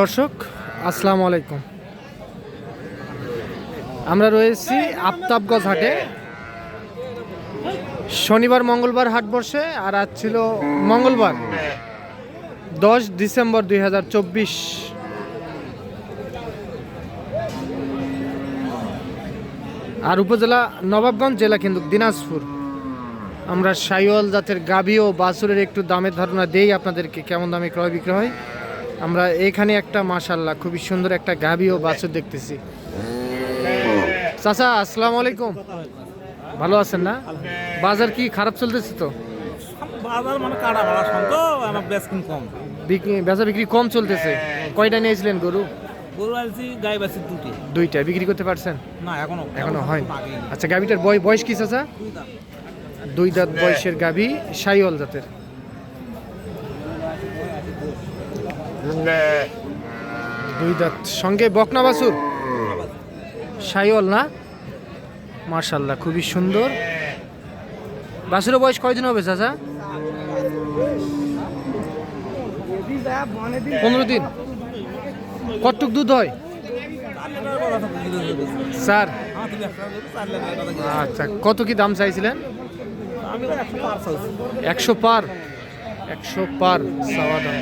দর্শক, আসসালামু আলাইকুম। আমরা রয়েছি আফতাবগঞ্জ হাটে। শনিবার, মঙ্গলবার হাট বসে, আর আজ ছিল মঙ্গলবার, দশ ডিসেম্বর দুই হাজার চব্বিশ। আর উপজেলা নবাবগঞ্জ জেলা কিন্তু দিনাজপুর। আমরা সাইওয়াল জাতের গাবি ও বাছুরের একটু দামের ধারণা দেই আপনাদেরকে, কেমন দামে ক্রয় বিক্রয় হয়। আমরা এখানে একটা মাশাল্লাহ খুবই সুন্দর একটা গাভী ও বাছুর দেখতেছি। চাচা আসসালামু আলাইকুম। ভালো আছেন না? বাজার কি খারাপ চলতেছে তো? বাজার মানে কাটা ভাড়া সন্ত আমার বেচকিন কম। বিক্রি বেচা বিক্রি কম চলতেছে। কয়টা নিয়েছিলেন গরু? গরু আনছি গাই বাছি দুটি দুইটা। বিক্রি করতে পারছেন? না এখনও এখনও হয় আচ্ছা গাভীটার বয় বয়স কি চাচা? দুই দাঁত। বয়সের গাভী সাইওয়াল জাতের। দুই দাঁত। সঙ্গে বকনা বাছুর? সাইওয়াল না? মার্শাল্লাহ খুবই সুন্দর। বাছুরের বয়স কয়দিন হবে চাচা? পনেরো দিন। কতটুক দুধ হয়। স্যার। আচ্ছা কত কি দাম চাইছিলেন? একশো পার। একশো পার। চাওয়া দাম।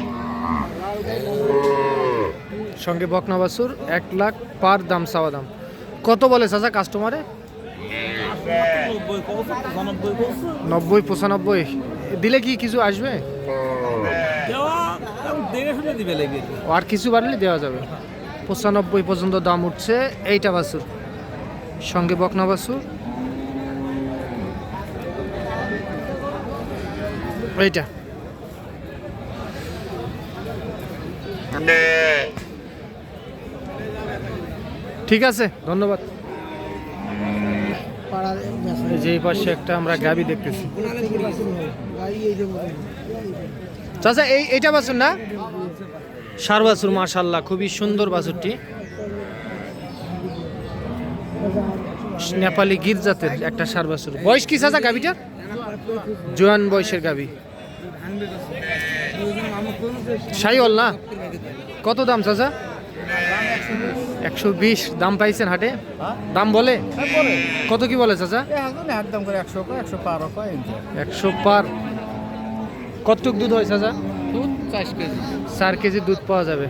সঙ্গে বকনা বাছুর এক লাখ পার দাম সাওয়া দাম। কত বলে চাচা কাস্টমারে নব্বই, পঁচানব্বই। দিলে কি কিছু আসবে? আর কিছু বাড়লে দেওয়া যাবে। পঁচানব্বই পর্যন্ত দাম উঠছে এইটা বাছুর সঙ্গে বকনা বাছুর এইটা। ঠিক আছে, ধন্যবাদ। যে পাশে একটা আমরা গাবি দেখতেছি। চাচা, এই এটা বাছুর না? সার বাছুর মাশাল্লাহ খুবই সুন্দর বাছুরটি। নেপালি গির জাতের একটা সার বাছুর। বয়স কি চাচা গাবিটার? জোয়ান বয়সের গাবি। সাইওয়াল না? কত দাম চাচা? একশো বিশ। দাম পাইছেন হাটে? দাম বলে? কত কি বলে চাচা? একশো পার। কতটুক দুধ হয় চাচা? চার কেজি দুধ পাওয়া যাবে।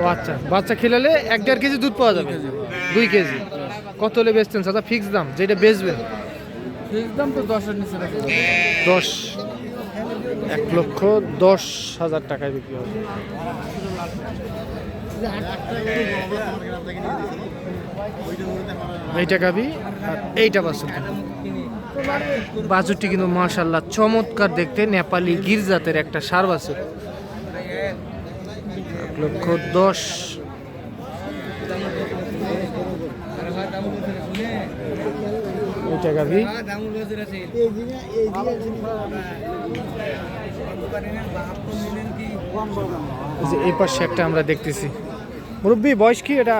ও আচ্ছা বাচ্চা খেলালে এক দেড় কেজি দুধ পাওয়া যাবে। দুই কেজি। কত হলে বেচতেন চাচা? ফিক্স দাম, যেটা বেচবেন। দশ, এক লক্ষ দশ হাজার টাকায় বিক্রি হবে। এইটা গাবি আর এইটা বাছুর বাছুরটি কিন্তু মাশাল্লাহ চমৎকার দেখতে, নেপালি গির্জাতের একটা সার বাছুর। এক লক্ষ দশ গাবি এই যে এই পাশে একটা আমরা দেখতেছি। মুরব্বী, বয়স কি এটা?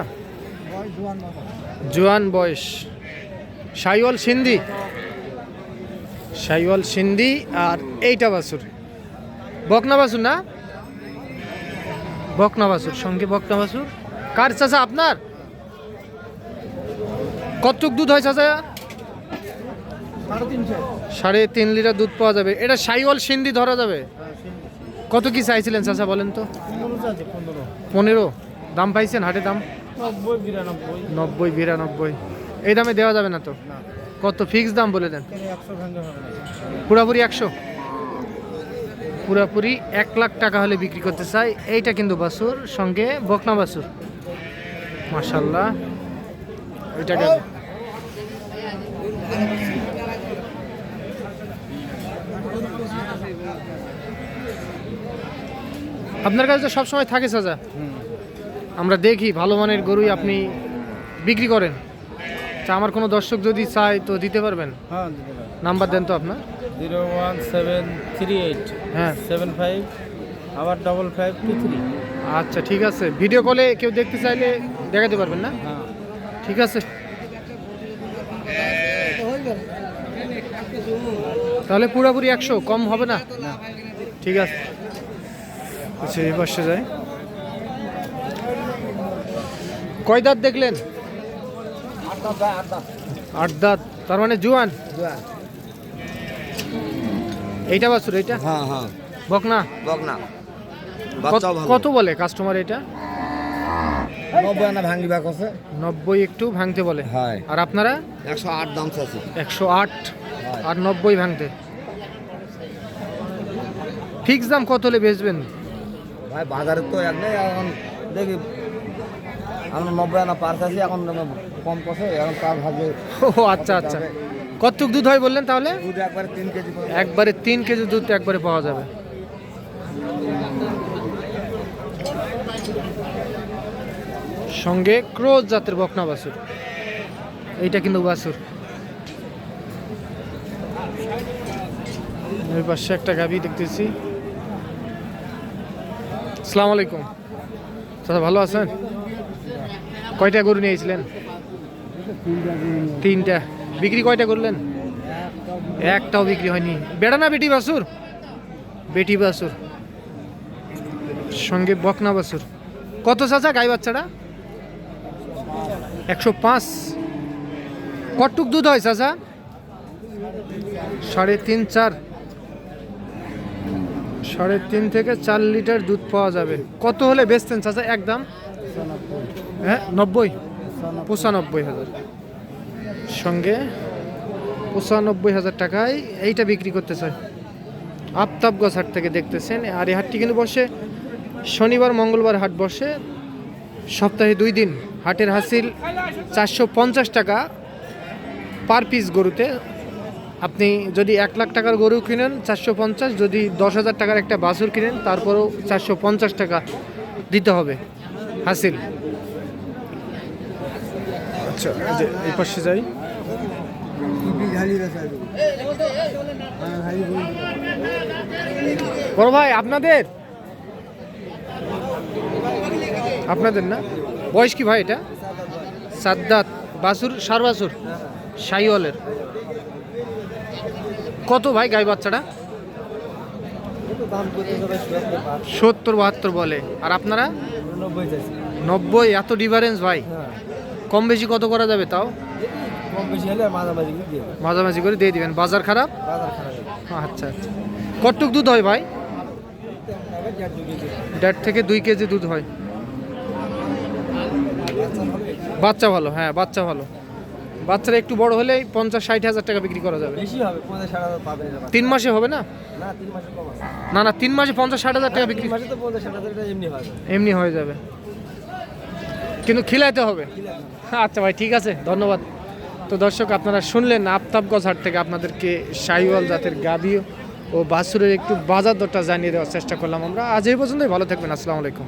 জোয়ান বয়স। সাইওয়াল সিন্ধি। সাইওয়াল সিন্ধি আর এইটা বাছুর। বকনা বাছুর না? বকনা বাছুর, সঙ্গে বকনা বাছুর। কার চাচা আপনার? কতটুক দুধ হয় চাচা? সাড়ে তিন লিটার দুধ পাওয়া যাবে। এটা সাইওয়াল সিন্ধি ধরা যাবে? কত কি চাইছিলেন চাচা বলেন তো? পনেরো। দাম পাইছেন হাটে দাম? নব্বই, বিরানব্বই। নব্বই বিরানব্বই এই দামে দেওয়া যাবে না তো? কত ফিক্স দাম বলে দেন? পুরাপুরি একশো? পুরাপুরি এক লাখ টাকা হলে বিক্রি করতে চাই। এইটা কিন্তু বাসুর, সঙ্গে বকনা বাসুর। মাশাল্লাহ ওইটা আপনার কাছে তো সবসময় থাকে সাজা। আমরা দেখি ভালো মানের গরুই আপনি বিক্রি করেন। তা আমার কোনো দর্শক যদি চায় তো দিতে পারবেন? হ্যাঁ নাম্বার দেন তো আপনার। Zero one seven three eight হ্যাঁ। সেভেন ফাইভ আবার ডবল ফাইভ টু থ্রি আচ্ছা ঠিক আছে। ভিডিও কলে কেউ দেখতে চাইলে দেখাতে পারবেন না? হ্যাঁ। ঠিক আছে। তাহলে পুরোপুরি একশো কম হবে না। ঠিক আছে। আচ্ছা এই পাশে যাই কয় দাঁত দেখলেন? আট দাঁত। তার মানে জুয়ান? এইটা বাছুর এইটা? হ্যাঁ হ্যাঁ। বকনা? বক না কত- বলে কাস্টমার এটা? নব্বই আনা ভাঙি আছে। নব্বই একটু ভাঙতে বলে। হয়। আর আপনারা? একশো আট দাম আছে একশো আট আর নব্বই ভাঙতে। ফিক্স দাম কত হলে বেচবেন? ভাই বাজারে তো এক নেই এখন দেখি। এখন নব্বই আনা পার্স আছে এখন কম কষে এখন তার ভাগে ও আচ্ছা আচ্ছা। কতটুক দুধ হয় বললেন তাহলে? দুধ একবারে তিন কেজি একবারে তিন কেজি দুধ একবারে পাওয়া যাবে। সঙ্গে ক্রোজ জাতের বকনা বাসুর এইটা কিন্তু বাসুর ওই পাশে একটা গাবি দেখতেছি। আসসালামু আলাইকুম। দাদা ভালো আছেন? কয়টা গরু নিয়েছিলেন? তিনটা। বিক্রি কয়টা করলেন? একটাও বিক্রি হয়নি। বেড়া না বেটি বাসুর বেটি বাসুর সঙ্গে বকনা বাসুর কত চাচা গাই বাচ্চাটা একশো পাঁচ। কটুক দুধ হয় চাচা? সাড়ে তিন, চার। সাড়ে তিন থেকে চার লিটার দুধ পাওয়া যাবে। কত হলে বেচতেন চাচা একদম হ্যাঁ নব্বই? পঁচানব্বই হাজার। সঙ্গে পঁচানব্বই হাজার টাকায় এইটা বিক্রি করতে চায় আফতাবগঞ্জ হাট থেকে দেখতেছেন, আর এই হাটটি কিন্তু বসে, শনিবার, মঙ্গলবার হাট বসে। সপ্তাহে দুই দিন হাটের হাসিল চারশো পঞ্চাশ টাকা পার পিস গরুতে আপনি যদি এক লাখ টাকার গরু কিনেন চারশো পঞ্চাশ যদি দশ হাজার টাকার একটা বাছুর কিনেন তারপরেও চারশো পঞ্চাশ টাকা দিতে হবে। হাসিল। আচ্ছা এই যে পাশে যাই। বড় ভাই আপনাদের? আপনাদের না? বয়স কি ভাই এটা? সাদ্দাত বাসুর সার বাসুর সাইওয়ালের কত ভাই গাই বাচ্চাটা? সত্তর বাহাত্তর বলে। আর আপনারা? নব্বই এত ডিফারেন্স ভাই। হ্যাঁ। কম বেশি কত করা যাবে তাও? মাঝামাঝি করে দিয়ে দিবেন। বাজার খারাপ? আচ্ছা আচ্ছা। কতটুক দুধ হয় ভাই? দেড় থেকে দুই কেজি দুধ হয়। বাচ্চা ভালো হ্যাঁ বাচ্চা ভালো। বাচ্চারা একটু বড় হলেই পঞ্চাশ ষাট হাজার টাকা বিক্রি করা যাবে। বেশি হবে পঞ্চাশ ষাট হাজার পাবে তিন মাসে হবে না? না তিন মাসে কম আছে। না না তিন মাসে পঞ্চাশ ষাট হাজার টাকা বিক্রি মাসে তো পঞ্চাশ ষাট হাজার এটা এমনি হবে এমনি হয়ে যাবে। কিন্তু খিলাইতে হবে। আচ্ছা ভাই ঠিক আছে ধন্যবাদ। তো দর্শক আপনারা শুনলেন আফতাবগঞ্জ হাট থেকে আপনাদেরকে সাইওয়াল জাতের গাবি ও বাছুরের একটু বাজার দরটা জানিয়ে দেওয়ার চেষ্টা করলাম আমরা। আজ এই পর্যন্তই ভালো থাকবেন আসসালামু আলাইকুম।